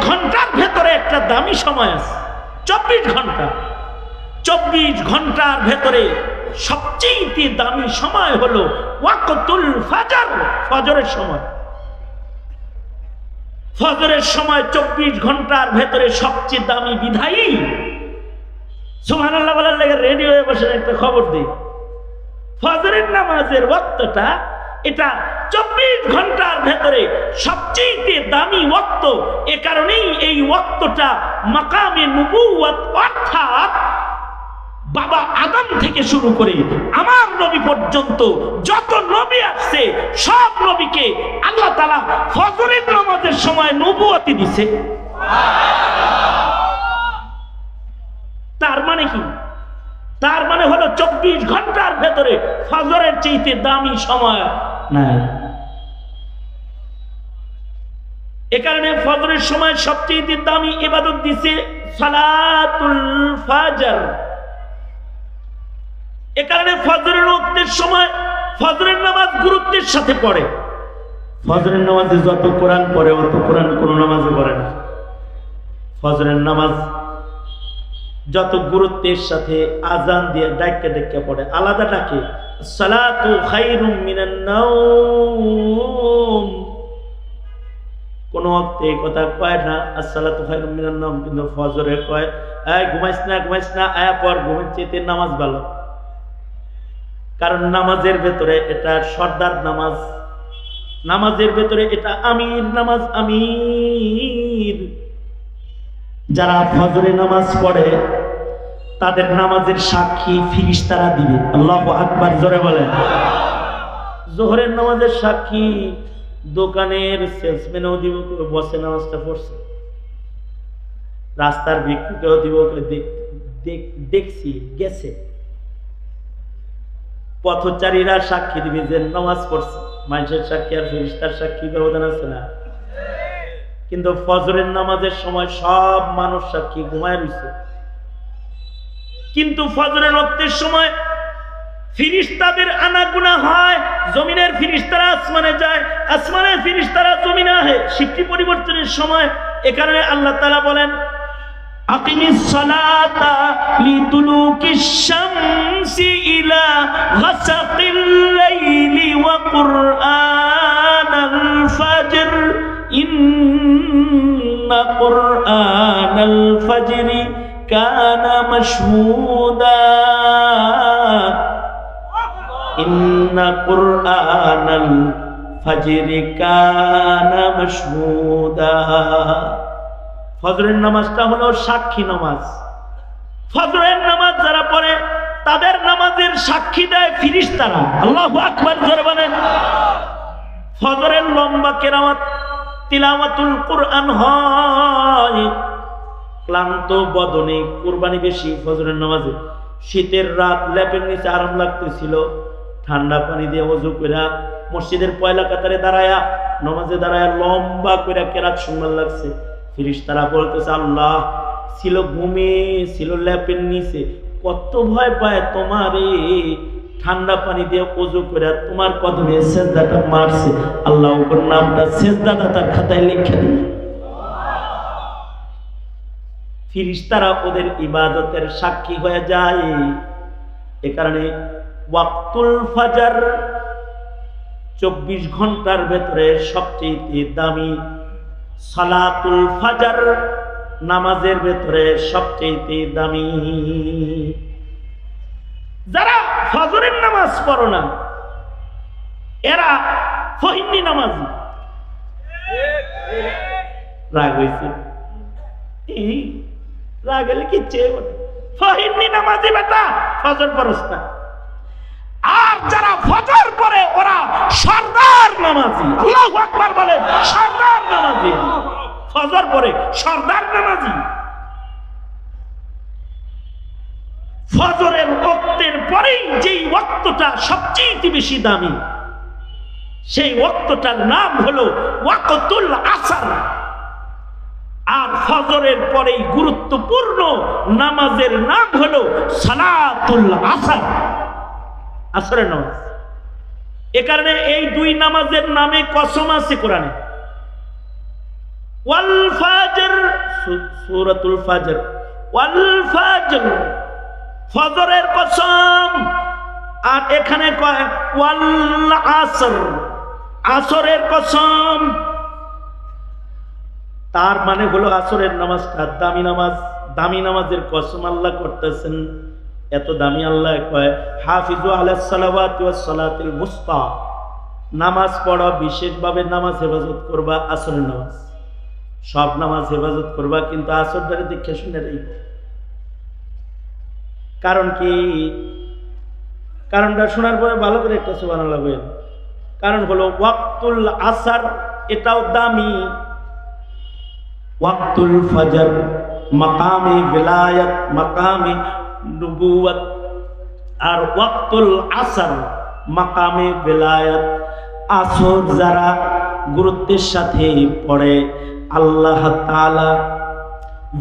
ঘণ্টার ভেতরে একটা দামি সময় আছে। চব্বিশ ঘণ্টা। চব্বিশ ঘণ্টার ভেতরে সবচেয়ে দামি সময় হলো ওয়াকতুল ফাজার, ফজরের সময়। ফজরের সময় চব্বিশ ঘণ্টার ভেতরে সবচেয়ে দামি বিধায়ী। সুহান আল্লাহ বলার লেগে রেডিও বসে একটা খবর দিই। ফজরের নামাজের ওয়াক্তটা এটা চব্বিশ ঘণ্টার ভেতরে সবচেয়ে দামি ওক্ত। এ কারণেই এই ওক্তটা মাকামে নবুয়াত অর্থাৎ বাবা আদম থেকে শুরু করে আমার নবী পর্যন্ত যত নবী আসছে, সব নবীকে আল্লাহ তালা ফজরের নামাজের সময় নবুয়াতি দিছে। তার মানে কি? তার মানে হলো চব্বিশ ঘণ্টার ভেতরে ফজরের চেয়েতে দামি সময় নাই। এ কারণে ফজরের সময় সবচেয়ে দামি ইবাদত দিছে সালাতুল ফাজর। এ কারণে ফজরের রক্তের সময় ফজরের নামাজ গুরুত্বের সাথে পড়ে। ফজরের নামাজে যত কোরআন পড়ে, অত কোরআন কোনো নামাজে পড়ে না। ফজরের নামাজ যত গুরুত্বের সাথে আজান দিয়ে ডাক্কে ডাক্কে পড়ে, আলাদা ডাকে। সালাতু খাইরুম মিনান নাওম। কোন অর্থে কথা কয় না আসসালাতু খাইরুম মিনান নাওম কিন্তু ফজরে কয়, এই ঘুমাইস না ঘুমাইস না, আয়া পর ঘুমের চেতে নামাজ ভালো। কারণ নামাজের ভেতরে এটা সর্দার নামাজ। নামাজের ভেতরে এটা আমির নামাজ, আমির। যারা ফজরে নামাজ পড়ে তাদের নামাজের সাক্ষী ফিরিস্তারা দিবে। আল্লাহ আকবার, জোরে বলে জোহরের নামাজের সাক্ষী দোকানের সেলসম্যানও দিব, বসে নামাজটা পড়ছে। রাস্তার ভিক্ষুকেও দিব দেখ- দেখ- দেখছি, গেছে। পথচারীরা সাক্ষী দিবে যে নামাজ পড়ছে। মানুষের সাক্ষী আর ফিরিস্তার সাক্ষী ব্যবধান আছে না। কিন্তু ফজরের নামাজের সময় সব মানুষ সাক্ষী ঘুমায় রয়েছে কিন্তু ফজরের রক্তের সময় ফিরিস্তাদের আনাগুনা হয়, জমিনের ফিরিস্তারা আসমানে যায়, আসমানের ফিরিস্তারা জমিনে আহে। শিফটি পরিবর্তনের সময় এ কারণে আল্লাহ তালা বলেন ইন্না إلى غسق الليل وقرآن الفجر إن قرآن الفجر كان مشهودا إن قرآن الفجر كان مشهودا ফজরের নামাজটা হলো সাক্ষী নামাজ ফজরের নামাজ যারা পড়ে তাদের নামাজের সাক্ষী দেয় ফিরিস্তারা আল্লাহ আকবার জোরে বলেন ফজরের লম্বা কেরামাত তিলাওয়াতুল কোরআন হয় ক্লান্ত, বদনে, কোরবানি বেশি ফজরের নামাজে। শীতের রাত ল্যাপের নিচে আরাম লাগতেছিল। ঠান্ডা পানি দিয়ে অজু কইরা মসজিদের পয়লা কাতারে দাঁড়ায়া, নামাজে দাঁড়ায়া লম্বা কইরা কেরাত সুন্দর লাগছে। ফিরিস তারা বলতেছে, আল্লাহ, ছিল ঘুমে, ছিল ল্যাপের নিচে। কত ভয় পায় তোমারে। ঠান্ডা পানি দিয়ে অজু করে তোমার কদমে সেজদাটা মারছে। আল্লাহ নামটা সেজদাটা তার খাতায় লিখে দিবে ফিরিস্তারা ওদের ইবাদতের সাক্ষী হয়ে যায়। এ কারণে ওয়াক্তুল ফাজার চব্বিশ ঘণ্টার ভেতরে সবচেয়ে দামি সালাতুল ফাজার নামাজের ভেতরে সবচেয়ে দামি। যারা ফজরের নামাজ পড়ো না এরা ফহিন্নি নামাজ। রাগ হয়েছে এই, কি চেয়ে ফজর পড়স না। আর যারা ফজর পড়ে, ওরা সর্দার নামাজি। আল্লাহু বলে, সর্দার নামাজি। ফজর পড়ে, সর্দার নামাজি। ফজরের ওক্তের পরেই যেই ওক্তটা সবচেয়ে বেশি দামি, সেই ওক্তটার নাম হলো ওয়াকতুল আসার। আর ফজরের পরেই গুরুত্বপূর্ণ নামাজের নাম হলো সালাতুল আসার। আসরের নামাজ। এ কারণে এই দুই নামাজের নামে কসম আছে কোরআনে। ওয়াল ফাজর সূরাতুল ফাজর। ওয়াল ফাজর, ফজরের কসম। আর এখানে কয়, ওয়াল আসর, আসরের কসম। তার মানে হলো আসরের নামাজটা দামি নামাজ, দামি নামাজের কসম আল্লাহ করতেছেন। এত দামি আল্লাহ কয়, হাফিজু আলাহ নামাজ পড়া, বিশেষভাবে নামাজ হেফাজত করবা, আসরের নামাজ। সব নামাজ হেফাজত করবা, কিন্তু আসরটারে দেখে শুনে রাখবে কারণ কি? কারণটা শোনার পরে ভালো করে একটা সুবান কারণ হলো, ওয়াক্তুল আসার, এটাও দামি। ওয়াক্তুল ফজর, মাকামে বিলায়াত, মাকামে নবুয়াত আর ওয়াক্তুল আসর, মাকামে বিলায়াত। আসর যারা গুরুত্বের সাথে পড়ে, আল্লাহ তাআলা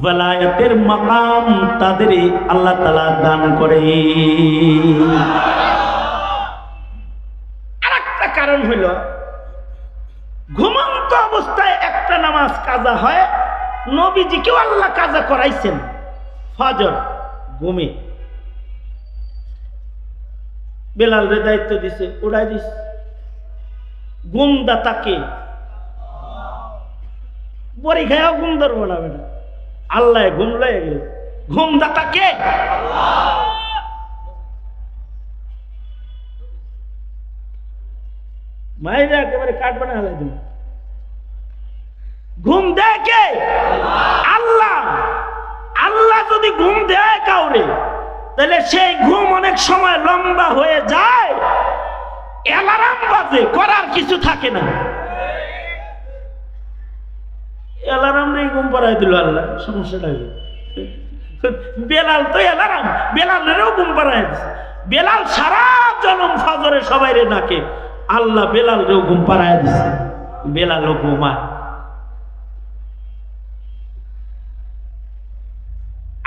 বেলায়তের মাকাম তাদের আল্লাহ তালা দান করে। আরেকটা কারণ হইল ঘুমন্ত অবস্থায় একটা নামাজ কাজা হয় নবীজিকেও আল্লাহ কাজা করাইছেন। ফজর, ঘুমে। বেলাল রে দায়িত্ব দিছে, উড়াই দিস গুমদাতাকে বড়ি খায়াও ঘুম ধরবো না বেটা। আল্লাহ ঘুম লয়ে গেল। ঘুম দাতা কে মায়েরা একেবারে কাঠ বানা হালাই দিব ঘুম দেয় কে? আল্লাহ। আল্লাহ যদি ঘুম দেয় কাউরে, তাহলে সেই ঘুম অনেক সময় লম্বা হয়ে যায়। অ্যালার্ম বাজে, করার কিছু থাকে না। অ্যালার্ম নেই, ঘুম পাড়াই দিল আল্লাহ, সমস্যাটা কি? বেলাল তো অ্যালার্ম, বেলালেরও ঘুম পাড়াই বেলাল সারা জনম ফজরে সবাই রে ডাকে, আল্লাহ বেলালরেও ঘুম পাড়ায় দিছে। বেলালও ঘুমায়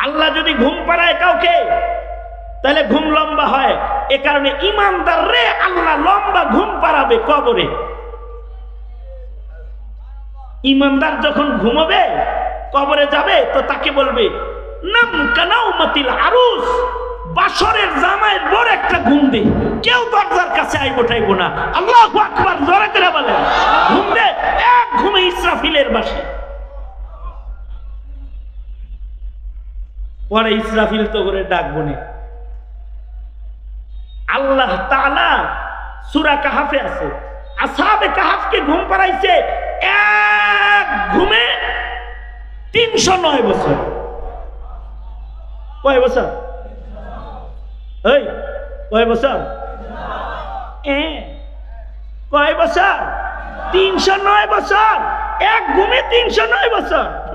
আল্লাহ যদি পাড়ায় কাউকে? তাহলে ঘুম লম্বা হয়। এ কারণে ইমানদার রে, আল্লাহ লম্বা ঘুম পাড়াবে কবরে। ইমানদার যখন ঘুমাবে, কবরে যাবে, তো তাকে বলবে বাসরের বড় একটা ঘুম দে। কেউ দরজার কাছে আল্লাহ ঘুম দে, এক ইসরাফিলের বাসে। পরে ইসরাফিল তো করে ডাকবো না। আল্লাহ তাআলা সূরা কাহাফে আছে। আসহাবে কাহাফকে ঘুম পাড়াইছে এক ঘুমে তিনশো নয় বছর। কয় বছর? এই, কয় বছর? কয় বছর? তিনশো নয় বছর। এক ঘুমে তিনশো নয় বছর।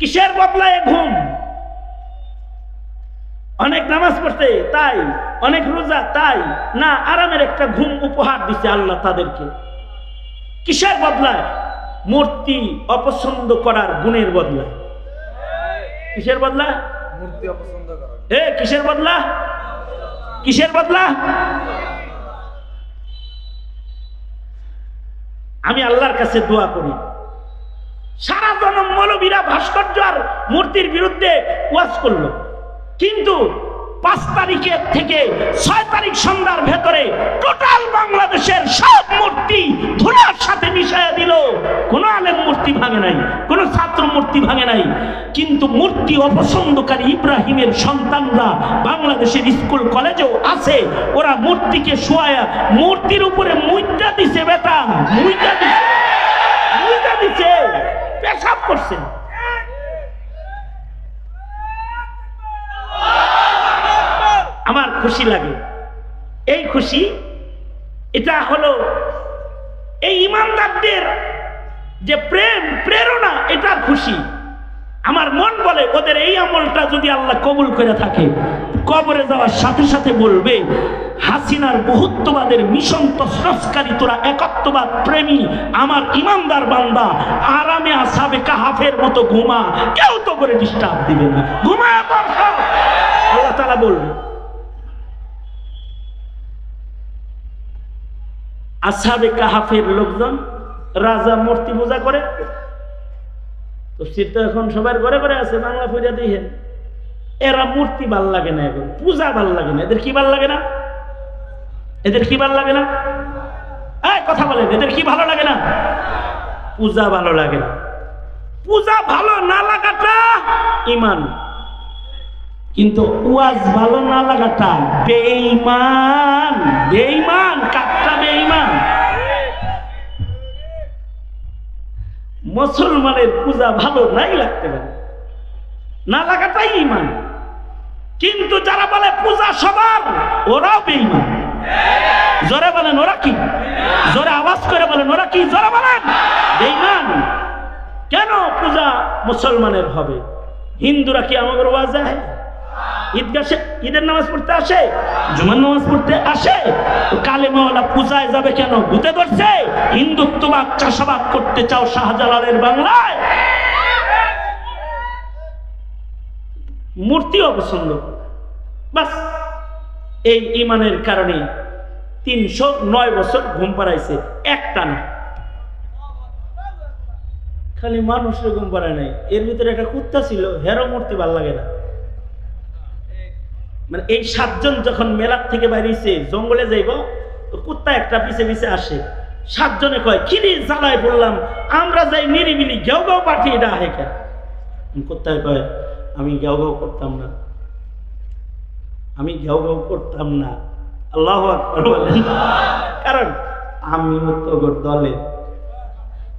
কিসের বদলায় ঘুম? অনেক নামাজ পড়তে তাই। অনেক রোজা তাই। না আরামের একটা ঘুম উপহার দিছে আল্লাহ তাদেরকে। কিসের বদলায়? মূর্তি অপছন্দ করার গুণের বদলায়। কিসের বদলা মূর্তি অপছন্দ করা এ কিসের বদলা? কিসের বদলা? আমি আল্লাহর কাছে দোয়া করি। সারা জনম মৌলবীরা ভাস্কর্য আর মূর্তির বিরুদ্ধে ওয়াজ করল। কিন্তু পাঁচ তারিখের থেকে ছয় তারিখ সন্ধ্যার ভেতরে টোটাল বাংলাদেশের সব মূর্তি ধুলার সাথে মিশাইয়া দিল। কোন আলেম মূর্তি ভাঙে নাই, কোন ছাত্র মূর্তি ভাঙে নাই। কিন্তু মূর্তি অপছন্দকারী ইব্রাহিমের সন্তানরা বাংলাদেশের স্কুল, কলেজেও আছে। ওরা মূর্তিকে শোয়ায়া মূর্তির উপরে মুইটা দিছে মুইটা মুইটা দিছে। পেশাব করছে আমার খুশি লাগে। এই খুশি, এটা হলো এই ইমানদারদের যে প্রেম, প্রেরণা এটা খুশি। আমার মন বলে, ওদের এই আমলটা যদি আল্লাহ কবুল করে থাকে কবরে যাওয়ার সাথে সাথে বলবে, হাসিনার বহুত্ববাদের মিশন তসরস্কারী তোরা একত্ববাদ প্রেমী, আমার ইমানদার বান্দা, আরামে আসাবে কাহাফের মতো ঘুমা, কেউ তো করে ডিস্টার্ব দিবে না। সব। আল্লাহ তালা বলবে, আসাবে কাহাফের লোকজন, রাজা মূর্তি পূজা করে। তফসির তো এখন সবার ঘরে ঘরে আছে, বাংলা পূজা দিয়ে এরা মূর্তি ভালো লাগে না এখন পূজা ভালো লাগে না, এদের কি ভালো লাগে না? এদের কি ভালো লাগে না? এই, কথা বলেন, এদের কি ভালো লাগে না? পূজা ভালো লাগে না। পূজা ভালো না লাগাটা ইমান কিন্তু ওয়াজ ভালো না লাগাটা বেঈমান। বেঈমান কাটটা বেঈমান। মুসলমানের পূজা ভালো নাই লাগতে পারে। না লাগাটাই ইমান কিন্তু যারা বলে পূজা সবার, ওরাও বেঈমান। জোরে বলেন, ওরা কি? জোরে আওয়াজ করে বলেন, ওরা কি? জোরে বলেন। বেঈমান। কেন পূজা মুসলমানের হবে? হিন্দুরা কি আমাদের ওয়াজ যায় ঈদগাহ ঈদের নামাজ পড়তে আসে? জুমার নামাজ পড়তে আসে? তো কালে মাওলা পূজায় যাবে কেন? ভূতে ধরছে? হিন্দুত্ববাদ, চাষাবাদ করতে চাও শাহজালালের বাংলায়? মূর্তি অপছন্দ। বাস, এই ইমানের কারণে তিনশো নয় বছর ঘুম পাড়াইছে, একটা না। খালি মানুষের ঘুম পাড়ায় নাই, এর ভিতরে একটা কুত্তা ছিল হেরো মূর্তি ভালো লাগে না। মানে এই সাতজন যখন মেলার থেকে বাইরেছে, জঙ্গলে যাইব, তো কুত্তা একটা পিছে পিছে আসে। সাতজনে কয় কিরে জ্বালায় বললাম আমরা যাই নিরিবিলি, ঘেউ ঘেউ পাঠিয়ে আহে কেন কুত্তায় কয় আমি ঘেউ ঘেউ করতাম না। আমি ঘেউ ঘেউ করতাম না। আল্লাহ কারণ আমি তোর দলে।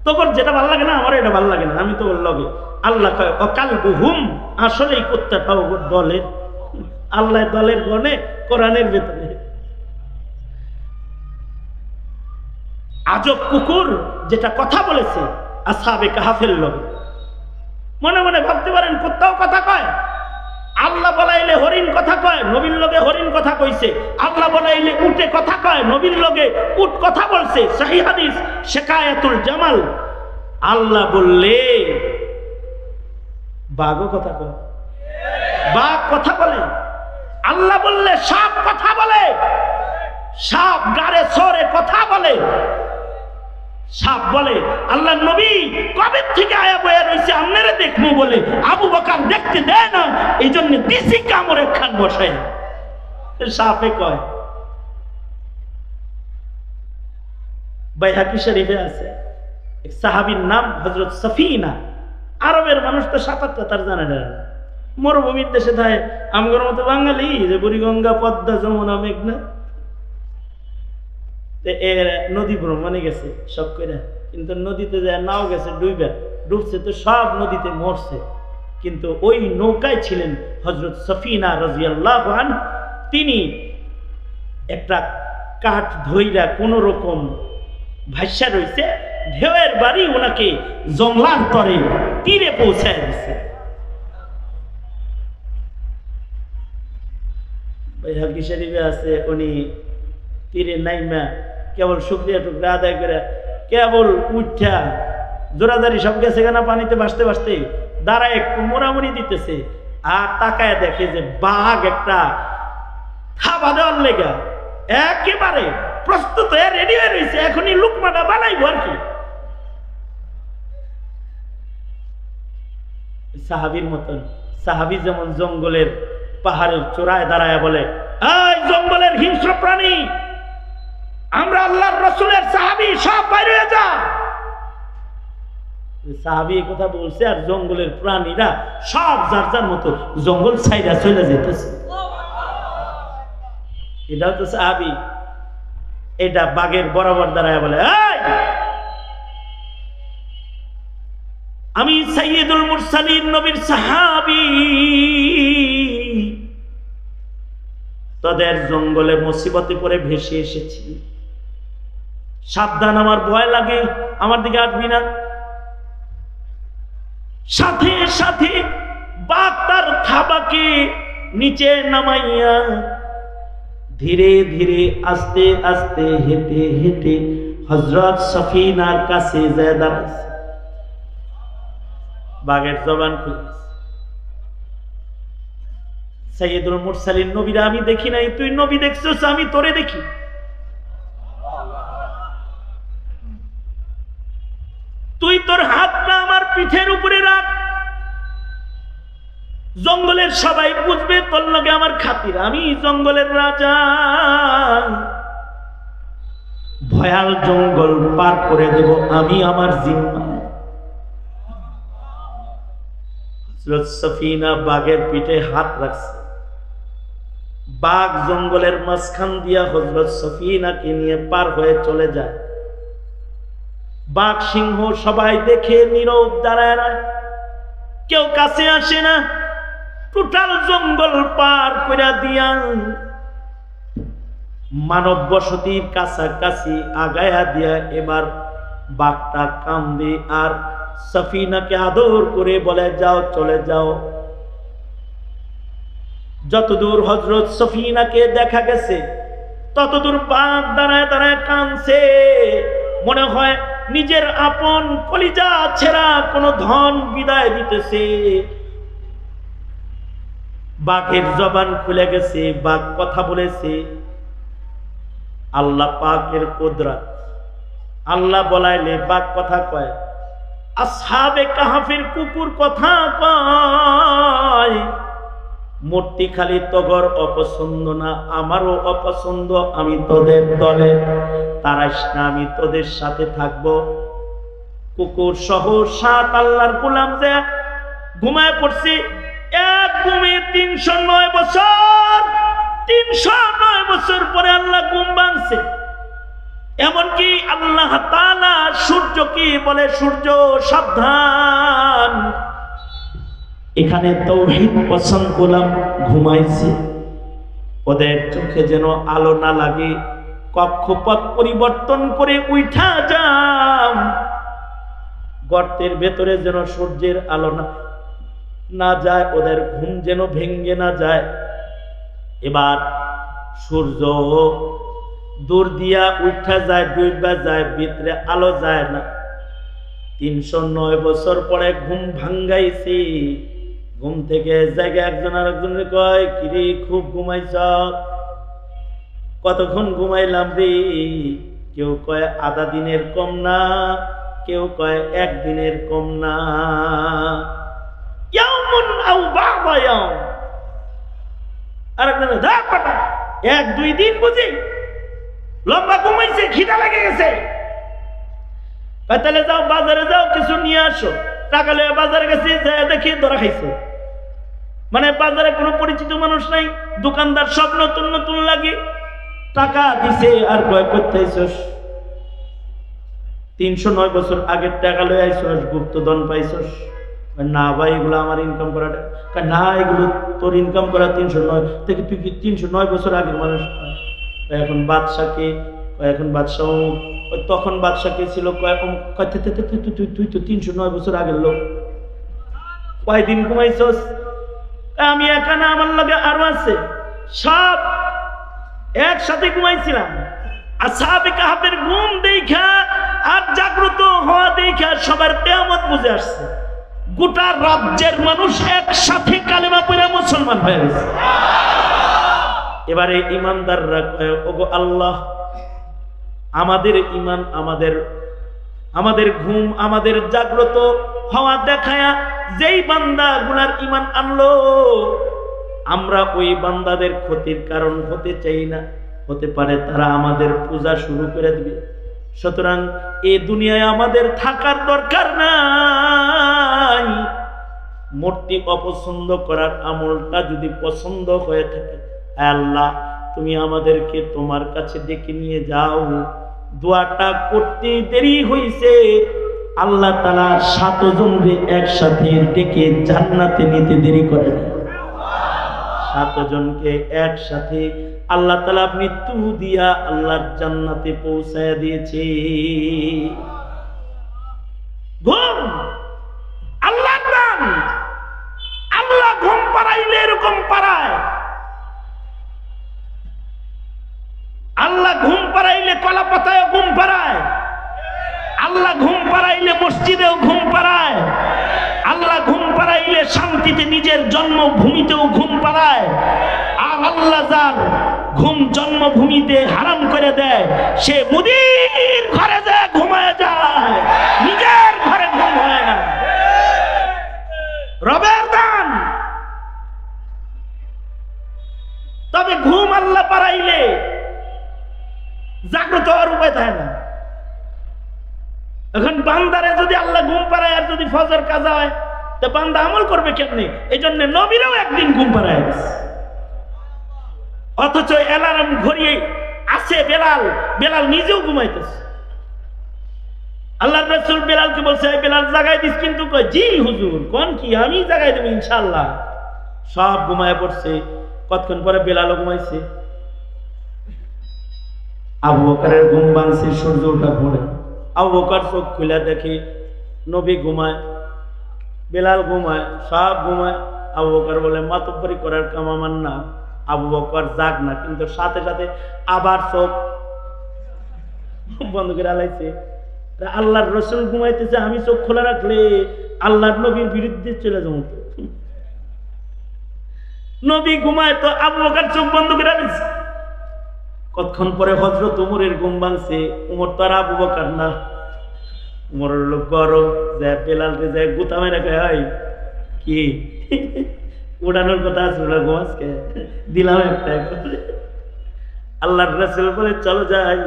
তোর যেটা ভালো লাগে না আমার এটা ভালো লাগে না। আমি তো ওর লগে। আল্লাহ অকাল বহুম আসলেই ওর দলের। আল্লাহ দলের গণে কোরআনের ভেতরে। আজব কুকুর যেটা কথা বলেছে, আসাবে কাহাফের লগে। মনে মনে ভাবতে পারেন কুত্তাও কথা কয়? আল্লাহ বলাইলে হরিণ কথা কয় নবীন লগে হরিণ কথা কইছে। আল্লাহ বলাইলে উটে কথা কয় নবীন লগে উট কথা বলছে। সহি হাদিস শেখায়াতুল জামাল। আল্লাহ বললে, বাঘও কথা কয়? বাঘ কথা বলে। আল্লাহ বললে, সাপ কথা বলে। সাপ গাড়ে সরে কথা বলে। সাপ বলে, আল্লাহ নবী, কবে থেকে আয়া বয়া রয়েছে আপনারা দেখব বলে। আবু বকার দেখতে দেয় না। এই জন্য দিশি কামড়ে খান বসায়। সাপে কয়, বাইহাকি শরীফে আছে। এক সাহাবীর নাম হজরত সফিনা। আরবের মানুষ তো সাঁতার টাতার জানে না মরুভূমির দেশে থাকে। আমগর মতো বাঙালি, যে বুড়িগঙ্গা পদ্মা, যমুনা, মেঘনা। এর নদী ভ্রমণে গেছে, সব করে কিন্তু নদীতে যায়, নাও গেছে, ডুইবা। ডুবছে তো সব নদীতে মরছে। কিন্তু ওই নৌকায় ছিলেন হজরত সফিনা রাজিয়াল্লাহ তিনি একটা কাঠ ধইরা কোনো রকম ভাষ্যা রয়েছে ঢেউয়ের বাড়ি ওনাকে জংলার তরে তীরে পৌঁছায় শরীফে আছে, উনি তীরে নাইমা, কেবল শুক্রিয়া টুকরা আদায় করে, কেবল উঠা জোরাদারি সব গেছে কেনা পানিতে ভাসতে ভাসতে দাঁড়ায় একটু মোড়ামুড়ি দিতেছে, আর তাকায় দেখে যে বাঘ একটা থাবা দেওয়ার লেগা। একেবারে প্রস্তুত হয়ে রেডি হয়ে রয়েছে এখনই লুকমাটা বানাইবো আর কি। সাহাবির মতন, সাহাবি যেমন জঙ্গলের পাহাড়ের চূড়ায় দাঁড়ায় বলে জঙ্গলের হিংস্র প্রাণী আমরা আল্লাহর রসুলের সাহাবি, সব বাইরে যা। সাহাবি কথা বলছে, আর জঙ্গলের প্রাণীরা সব যার যার মতো জঙ্গল ছাইরা চলে যেতেছে এটাও তো সাহাবি। এটা বাঘের বরাবর দাঁড়ায় বলে আমি সৈয়দুল মুরসালিন নবীর সাহাবি। তাদের জঙ্গলে মুসিবতে পরে ভেসে এসেছি। সাবধান, আমার ভয় লাগে, আমার দিকে আসবি না। সাথে সাথে বাঘ তার থাবাকে নিচে নামাইয়া ধীরে ধীরে, আস্তে আস্তে হেঁটে হেঁটে হজরত সফিনার কাছে বাঘের জবান খুলেছে সৈয়দুল মুরসালিন, নবীরা আমি দেখি নাই, তুই নবী দেখছিস, আমি তোরে দেখি। তোর হাতটা আমার পিঠের উপরে রাখ। জঙ্গলের সবাই বুঝবে তোর লগে আমার খাতির। আমি জঙ্গলের রাজা। ভয়াল জঙ্গল পার করে দেব আমি আমার জিম্মা। সফিনা বাঘের পিঠে হাত রাখছে। বাঘ জঙ্গলের মাঝখান দিয়া হজরত সফিনাকে নিয়ে পার হয়ে চলে যায়। বাঘ সিংহ সবাই দেখে নীরব দাঁড়ায় না। কেউ কাছে আসে না। টোটাল জঙ্গল পার করে দিয়া মানব বসতির কাছাকাছি আগায়া দিয়া এবার বাঘটা কান্দে আর সফিনাকে আদর করে বলে, যাও, চলে যাও। যতদূর হজরত সফিনাকে দেখা গেছে, ততদূর বাঘ দাঁড়ায় দাঁড়ায় কানছে মনে হয় নিজের আপন কলিজা ছেড়া কোনো ধন বিদায় দিতেছে। বাঘের জবান খুলে গেছে, বাঘ কথা বলেছে। আল্লাহ পাকের কুদরত। আল্লাহ বলাইলে বাঘ কথা কয়, আসহাবে কাহাফের কুকুর কথা কয় মূর্তি খালি তগর অপছন্দ না, আমারও অপছন্দ, আমি তোদের দলে। তারাইস না আমি তোদের সাথে থাকব। কুকুর সহ সাত আল্লাহর গোলাম যে ঘুমায় পড়ছি, এক ঘুমে তিনশো নয় বছর, তিনশো নয় বছর পরে আল্লাহ ঘুম ভাঙছে। এমনকি আল্লাহ সূর্য কি বলে? সূর্য সাবধান। এখানে তৌহিদ পছন্দ করলাম ঘুমাইছে। ওদের চোখে যেন আলো না লাগে, কক্ষপথ পরিবর্তন করে উঠা যাম। গর্তের ভেতরে যেন সূর্যের আলো না না যায়, ওদের ঘুম যেন ভেঙ্গে না যায়। এবার সূর্য দূর দিয়া উঠা যায়, ডুইবা যায়, ভিতরে আলো যায় না। তিনশো নয় বছর পরে ঘুম ভাঙ্গাইছি। ঘুম থেকে জায়গায় একজন আরেকজনের কয়, কিরে, খুব ঘুমাইছ? কতক্ষণ ঘুমাইলাম রে? কেউ কয়, আধা দিনের কম না। কেউ কয় একদিনের কম না। ইয়াউম। আরেকজন, ধা, পাটা, এক, দুই দিন বুঝি? লম্বা ঘুমাইছে, খিদা লেগে গেছে। তাহলে যাও, বাজারে যাও, কিছু নিয়ে আসো। টাকা লয়ে বাজারে গেছি দেখি, ধরা খাইছে। মানে বাজারে কোনো পরিচিত মানুষ নাই দোকানদার সব নতুন নতুন লাগে টাকা দিছে আর কয় করতে তিনশো নয় বছর আগের টাকা লয়ে আইসস গুপ্তধন পাইছস না ভাই এগুলো আমার ইনকাম করা না এগুলো তোর ইনকাম করা তিনশো নয় থেকে তুই কি তিনশো নয় বছর আগের মানুষ এখন বাদশাকে এখন বাদশাহ তখন বাদশাকে ছিল তুই তো তিনশো নয় বছর আগের লোক কয়দিন ঘুমাইছস আমি একা না আমার লগে আরও আছে। সব একসাথে ঘুমাইছিলাম। আর সাহাবে কাহাবের ঘুম দেখা আর জাগ্রত হওয়া দেখা সবার তেমত বুঝে আসছে। গোটা রাজ্যের মানুষ একসাথে কালেমা পড়ে মুসলমান হয়ে গেছে। এবারে ইমানদাররা ওগো আল্লাহ, আমাদের ইমান আমাদের আমাদের ঘুম, আমাদের জাগ্রত হওয়া দেখায়া যেই বান্দা গুনার ইমান আনলো, আমরা ওই বান্দাদের ক্ষতির কারণ হতে চাই না। হতে পারে তারা আমাদের পূজা শুরু করে দিবে। সুতরাং এ দুনিয়ায় আমাদের থাকার দরকার নাই। মূর্তি অপছন্দ করার আমলটা যদি পছন্দ হয়ে থাকে, আল্লাহ, তুমি আমাদেরকে তোমার কাছে ডেকে নিয়ে যাও। দোয়াটা করতে দেরি হইছে। আল্লাহ তালা সাতজনকে একসাথে ডেকে জান্নাতে নিতে দেরি করে সাতজনকে একসাথে আল্লাহ তালা মৃত্যু দিয়া আল্লাহর জান্নাতে পৌঁছায় দিয়েছে। ঘুম! মসজিদেও ঘুম পাড়ায়। আল্লাহ ঘুম পাড়াইলে শান্তিতে নিজের জন্মভূমিতেও ঘুম পাড়ায়। আর আল্লাহ যার ঘুম জন্মভূমিতে হারাম করে দেয়, সে মুদির ঘরে যায় ঘুমায় যায়, নিজের ঘরে ঘুম হয় না। রবের দান। তবে ঘুম আল্লাহ পাড়াইলে জাগ্রত হওয়ার উপায় থাকে না। এখন বান্দারে যদি আল্লাহ ঘুম পাড়ায় আর যদি ফজর কাজা হয়, তো বান্দা আমল করবে কেমনি? এই জন্য নবীরাও একদিন ঘুম পাড়ায় অথচ অ্যালার্ম ঘড়িয়ে আছে বেলাল বেলাল নিজেও ঘুমাইতেছে। আল্লাহ রসুল বেলালকে বলছে, "এই বেলাল জাগাই দিস কিন্তু জি হুজুর, কোন কি? আমি জাগাই দেবো ইনশাল্লাহ সব ঘুমায় পড়ছে। কতক্ষণ পরে বেলালও ঘুমাইছে। আবু বকরের ঘুম ভাঙছে, সূর্য ওঠা পড়ে আবু চোখ খুলে দেখে, নবী ঘুমায়, বেলাল ঘুমায় সব ঘুমায়। আবু বকর বলে মাতব্বরি করার কাম আমার না। আবু বকর, যাক না। কিন্তু সাথে সাথে আবার চোখ বন্ধ করে আলাইছে। আল্লাহর রসুল ঘুমাইতেছে, আমি চোখ খোলা রাখলে আল্লাহর নবীর বিরুদ্ধে চলে যাব। নবী ঘুমায় তো আবু বকর চোখ বন্ধ করে আলাইছে। কতক্ষণ পরে হজরত উমরের ঘুম ভাঙছে? উমর তো আর আবু বকর না। উমরের লোক গরম যে বেলাল রে যায় গুতা মেরে হয় কি? উড়ানোর কথা আছে আজকে? দিলাম একটা আল্লাহর রাসূল বলে, চলো যাই।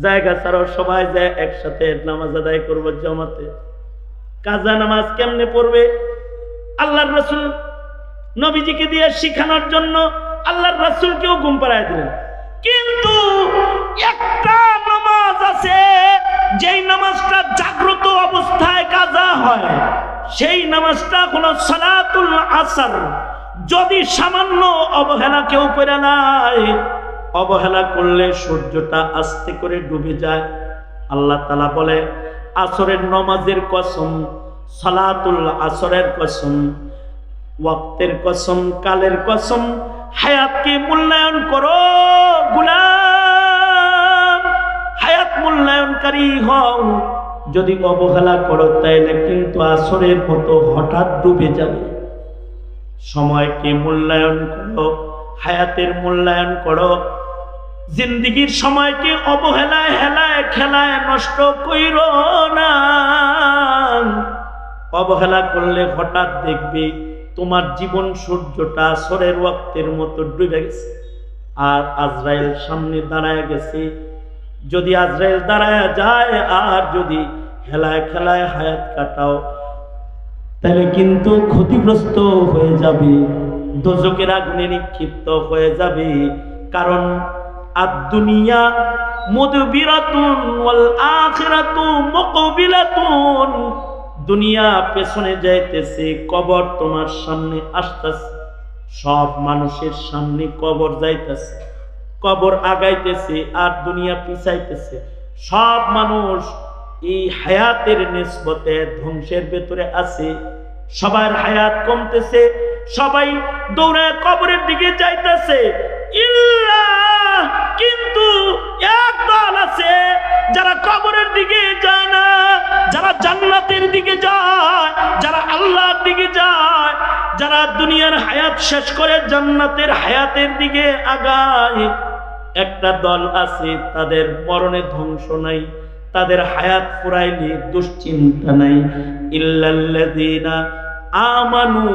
জায়গা ছাড়াও সবাই যায় একসাথে নামাজ আদায় করব জমাতে। কাজা নামাজ কেমনে পড়বে? আল্লাহর রাসুল নবীজিকে দিয়ে শিখানোর জন্য আল্লাহর রাসূলকেও ঘুম পাড়ায় দিলেন। কিন্তু একটা নামাজ আছে, যেই নামাজটা জাগ্রত অবস্থায় কাজা হয়, সেই নামাজটা কোন সালাতুল আসার। যদি সামান্য অবহেলা কেউ করে নাই অবহেলা করলে সূর্যটা আস্তে করে ডুবে যায়। আল্লাহ তালা বলে, আসরের নমাজের কসম, সালাতুল আসরের কসম, ওয়াক্তের কসম, কালের কসম হায়াতকে মূল্যায়ন করো, গুলাম। হায়াত মূল্যায়নকারী হও। যদি অবহেলা করো, তাইলে কিন্তু আসরের মতো হঠাৎ ডুবে যাবে। সময়কে মূল্যায়ন করো, হায়াতের মূল্যায়ন করো। জিন্দিগির সময়কে অবহেলায়, হেলায়, খেলায় নষ্ট কইর না। অবহেলা করলে হঠাৎ দেখবে তোমার জীবন সূর্যটা আসরের ওয়াক্তের মতো ডুবে গেছে। আর আজরাইল সামনে দাঁড়ায় গেছে। যদি আজরাইল দাঁড়ায় যায়, আর যদি খেলায় খেলায় হায়াত কাটাও, তাহলে কিন্তু ক্ষতিগ্রস্ত হয়ে যাবে। দোজকের আগুনে নিক্ষিপ্ত হয়ে যাবে। কারণ আর দুনিয়া মধুবিরাতুন ওয়াল আখিরাতু মুকবিলাতুন। দুনিয়া পেছনে যাইতেছে, কবর তোমার সামনে আসতেছে। সব মানুষের সামনে কবর যাইতেছে, কবর আগাইতেছে আর দুনিয়া পিছাইতেছে। সব মানুষ এই হায়াতের নিসবতে ধ্বংসের ভেতরে আছে। সবার হায়াত কমতেছে, সবাই দৌড়ে কবরের দিকে যাইতেছে। ইল্লা কিন্তু এক দল আছে, যারা কবরের দিকে যায় না, যারা জান্নাতের দিকে যায়, যারা আল্লাহর দিকে যায়, যারা দুনিয়ার হায়াত শেষ করে জান্নাতের হায়াতের দিকে আগায়। একটা দল আছে, তাদের মরণে ধ্বংস নাই, তাদের হায়াত ফুরাইলে দুশ্চিন্তা নাই। ইল্লাল্লাযীনা আমানু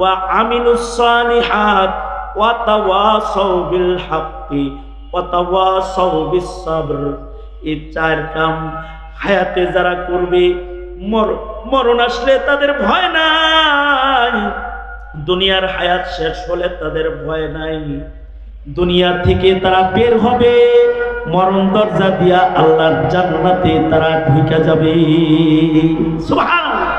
ওয়া আমিলুস সালিহাত ওয়া তাওয়াসাউ বিল হাক্কি। এই চার কাম হায়াতে যারা করবে, মর- মরণ আসলে তাদের ভয় নাই। দুনিয়ার হায়াত শেষ হলে তাদের ভয় নাই। দুনিয়া থেকে তারা বের হবে, মরণ দরজা দিয়া আল্লাহর জান্নাতে তারা ঢুকে যাবে। সুবহানাল্লাহ।